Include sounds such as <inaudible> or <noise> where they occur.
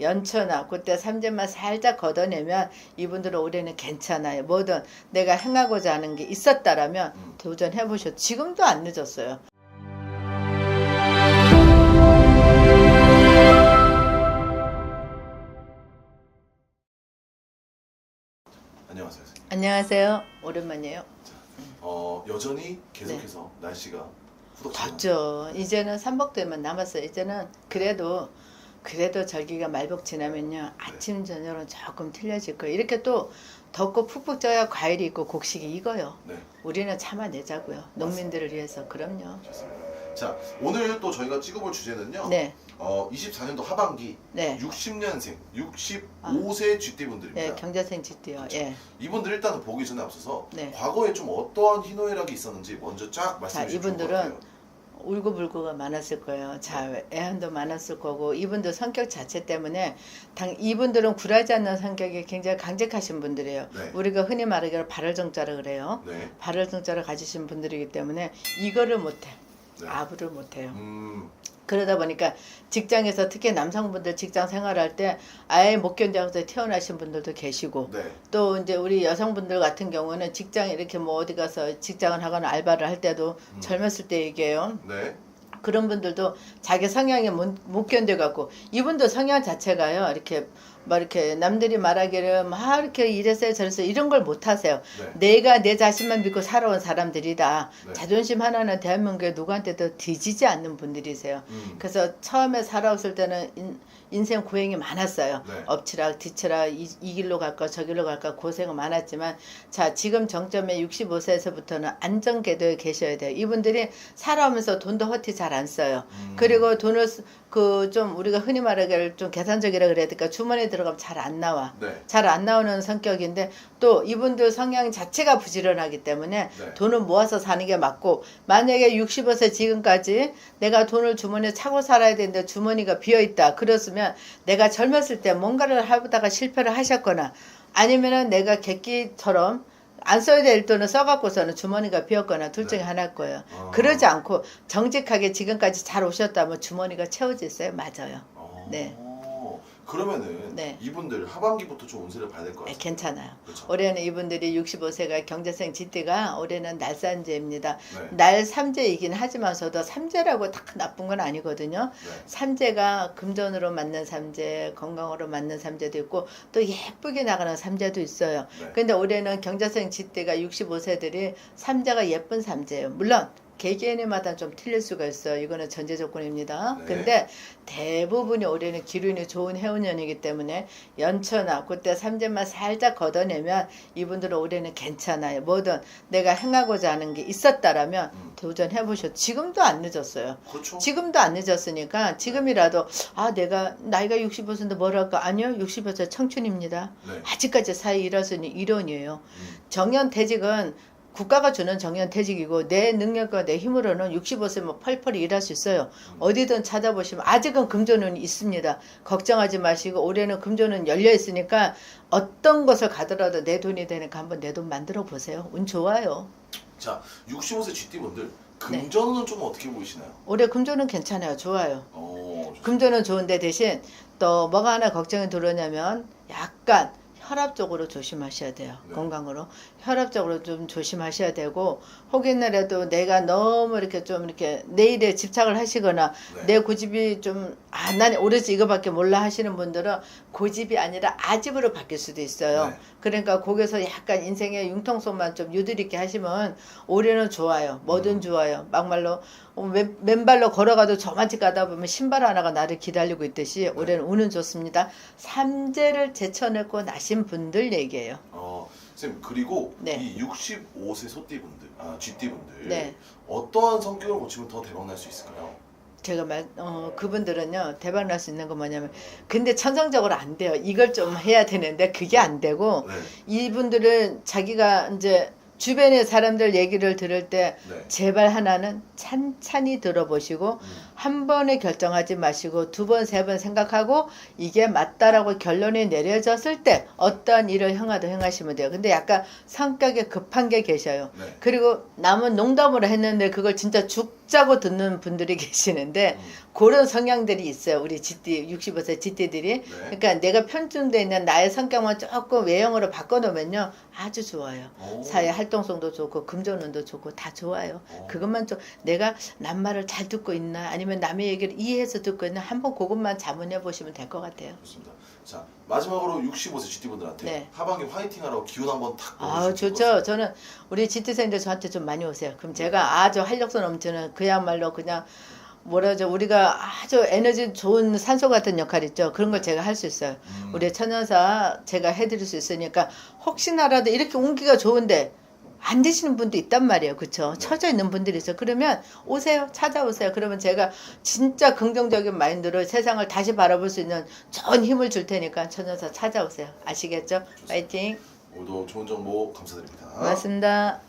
연초나 그때 삼재만 살짝 걷어내면 이분들은 올해는 괜찮아요. 뭐든 내가 행하고자 하는 게 있었다라면 음. 도전해 보셔. 지금도 안 늦었어요. 안녕하세요. 선생님. 안녕하세요. 오랜만이에요. 어, 여전히 계속해서 날씨가 후덕지 덥죠. 이제는 삼복대만 남았어요. 이제는 그래도 그래도 절기가 말복 지나면요 아침 저녁은 조금 틀려질 거예요. 이렇게 또 덥고 푹푹 쪄야 과일이 있고 곡식이 익어요. 네, 우리는 참아내자고요. 농민들을 위해서 그럼요. 좋습니다. 자, 오늘 또 저희가 찍어볼 주제는요. 네, 어, 24년도 하반기 네, 60년생, 65세 GT분들입니다. 네 경자생 짓디요. 예. 이분들 일단은 보기 전에 앞서서 네. 과거에 좀 어떠한 희노애락이 있었는지 먼저 쫙 말씀해 자, 주시면 좋을 것 이분들은 같아요. 울고불고가 많았을 거예요. 자, 애한도 많았을 거고 이분들 성격 자체 때문에 당 이분들은 굴하지 않는 성격이 굉장히 강직하신 분들이에요. 네. 우리가 흔히 말하기로 발월정자라 그래요. 네. 발월정자를 가지신 분들이기 때문에 이거를 못해. 네. 아부를 못해요. 음, 그러다 보니까 직장에서 특히 남성분들 직장 생활할 때 아예 못 견뎌서 태어나신 분들도 계시고 네. 또 이제 우리 여성분들 같은 경우는 직장에 이렇게 뭐 어디 가서 직장을 하거나 알바를 할 때도 음. 젊었을 때 얘기해요. 네. 그런 분들도 자기 성향에 못, 못 견뎌갖고 이분도 성향 자체가요 이렇게 막 이렇게 남들이 말하기를 막 이렇게 이랬어요 저랬어요 이런 걸 못 하세요 네. 내가 내 자신만 믿고 살아온 사람들이다 네. 자존심 하나는 대한민국에 누구한테도 뒤지지 않는 분들이세요 음, 그래서 처음에 살아왔을 때는 인, 인생 고행이 많았어요. 네. 엎치락 뒤치락 이, 이 길로 갈까 저 길로 갈까 고생은 많았지만 자 지금 정점에 65세에서부터는 안정궤도에 계셔야 돼요. 이분들이 살아오면서 돈도 허티 잘 안 써요. 음, 그리고 돈을 그 좀 우리가 흔히 말하기를 좀 계산적이라 그래야 될까 주머니에 들어 가면 잘 안 나와. 네. 잘안 나오는 성격인데 또 이분들 성향 자체가 부지런하기 때문에 네. 돈을 모아서 사는 게 맞고 만약에 65세 지금까지 내가 돈을 주머니에 차고 살아야 되는데 주머니가 비어 있다 그랬으면 내가 젊었을 때 뭔가를 하다가 실패를 하셨거나 아니면은 내가 객기처럼 안 써야 될 돈을 써갖고서는 주머니가 비었거나 둘 중에 네. 하나일 거예요. 어, 그러지 않고 정직하게 지금까지 잘 오셨다면 주머니가 채워졌어요. 맞아요. 어, 네. 그러면은 네. 이분들 하반기부터 좀 운세를 봐야 될 것 네, 같아요. 괜찮아요. 그렇죠. 올해는 이분들이 65세가 경제생 지띠가 올해는 날산제입니다. 네. 날 삼재이긴 하지만서도 삼재라고 다 나쁜 건 아니거든요. 네. 삼재가 금전으로 맞는 삼재, 건강으로 맞는 삼재도 있고 또 예쁘게 나가는 삼재도 있어요. 네. 근데 올해는 경자생 지띠가 65세들이 삼재가 예쁜 삼재예요. 물론 개개인마다 좀 틀릴 수가 있어요. 이거는 전제 조건입니다. 네. 근데 대부분이 올해는 기운이 좋은 해운년이기 때문에 연초나 그때 삼재만 살짝 걷어내면 이분들은 올해는 괜찮아요. 뭐든 내가 행하고자 하는 게 있었다라면 음. 도전해 보셔. 지금도 안 늦었어요. 그렇죠. 지금도 안 늦었으니까 지금이라도 아 내가 나이가 65세인데 뭐랄까 아니요 60세 청춘입니다. 네. 아직까지 사회 일하시는 일원이에요. 음, 정년퇴직은 국가가 주는 정년퇴직이고 내 능력과 내 힘으로는 65세면 펄펄이 일할 수 있어요. 어디든 찾아보시면 아직은 금조는 있습니다. 걱정하지 마시고 올해는 금조는 열려 있으니까 어떤 것을 가더라도 내 돈이 되니까 한번 내 돈 만들어 보세요. 운 좋아요. 자, 65세 GT분들 네. 금전은 좀 어떻게 보이시나요? 올해 금조는 괜찮아요. 좋아요. 어, 좋습니다. 금조는 좋은데 대신 또 뭐가 하나 걱정이 들어오냐면 약간 혈압 쪽으로 조심하셔야 돼요. 네. 건강으로 혈압 쪽으로 좀 조심하셔야 되고 혹여나라도 내가 너무 이렇게 좀 이렇게 내 일에 집착을 하시거나 네. 내 고집이 좀아난 오로지 이거밖에 몰라 하시는 분들은 고집이 아니라 아집으로 바뀔 수도 있어요. 네. 그러니까 거기서 약간 인생의 융통성만 좀 유들 있게 하시면 올해는 좋아요. 뭐든 음. 좋아요. 막말로 어, 맨, 맨발로 걸어가도 저만치 가다 보면 신발 하나가 나를 기다리고 있듯이 올해는 운은 좋습니다. 삼재를 제쳐내고 나신 분들 얘기예요. 어, 선생님 그리고 네. 이 65세 소띠분들, 아 GT분들 네. 어떠한 성격을 고치면 더 대박 날 수 있을까요? 제가 말, 어, 그분들은요, 대박 날 수 있는 건 뭐냐면, 근데 천성적으로 안 돼요. 이걸 좀 해야 되는데, 그게 안 되고, 네, 이분들은 자기가 이제 주변의 사람들 얘기를 들을 때, 네. 제발 하나는 찬찬히 들어보시고, 음, 한 번에 결정하지 마시고 두 번, 세 번 생각하고 이게 맞다라고 결론이 내려졌을 때 어떠한 일을 행하도 행하시면 돼요. 근데 약간 성격이 급한 게 계셔요. 네. 그리고 남은 농담으로 했는데 그걸 진짜 죽 자고 듣는 분들이 <laughs> 계시는데 음. 그런 성향들이 있어요. 우리 GT 65세 GT들이. 네. 그러니까 내가 편중돼 있는 나의 성격만 조금 외형으로 바꿔놓으면요 아주 좋아요. 오. 사회 활동성도 좋고 금전운도 좋고 다 좋아요. 오. 그것만 좀 내가 남 말을 잘 듣고 있나 아니면 남의 얘기를 이해해서 듣고 있나 한번 그것만 자문해 보시면 될 것 같아요. 좋습니다. 자 마지막으로 65세 GT분들한테 네. 하반기 화이팅하라고 기운 한번 탁. 아 보내주시면 좋죠. 저는 우리 GT생들 저한테 좀 많이 오세요. 그럼 제가 아주 활력소 넘치는 그야말로 그냥 뭐라죠 우리가 아주 에너지 좋은 산소 같은 역할 있죠. 그런 걸 제가 할 수 있어요. 음. 우리 천연사 제가 해드릴 수 있으니까 혹시나라도 이렇게 운기가 좋은데 안 되시는 분도 있단 말이에요. 그쵸? 네. 처져 있는 분들이 있어요. 그러면 오세요. 찾아오세요. 그러면 제가 진짜 긍정적인 마인드로 세상을 다시 바라볼 수 있는 좋은 힘을 줄 테니까 천연사 찾아오세요. 아시겠죠? 파이팅. 오늘도 좋은 정보 감사드립니다. 고맙습니다.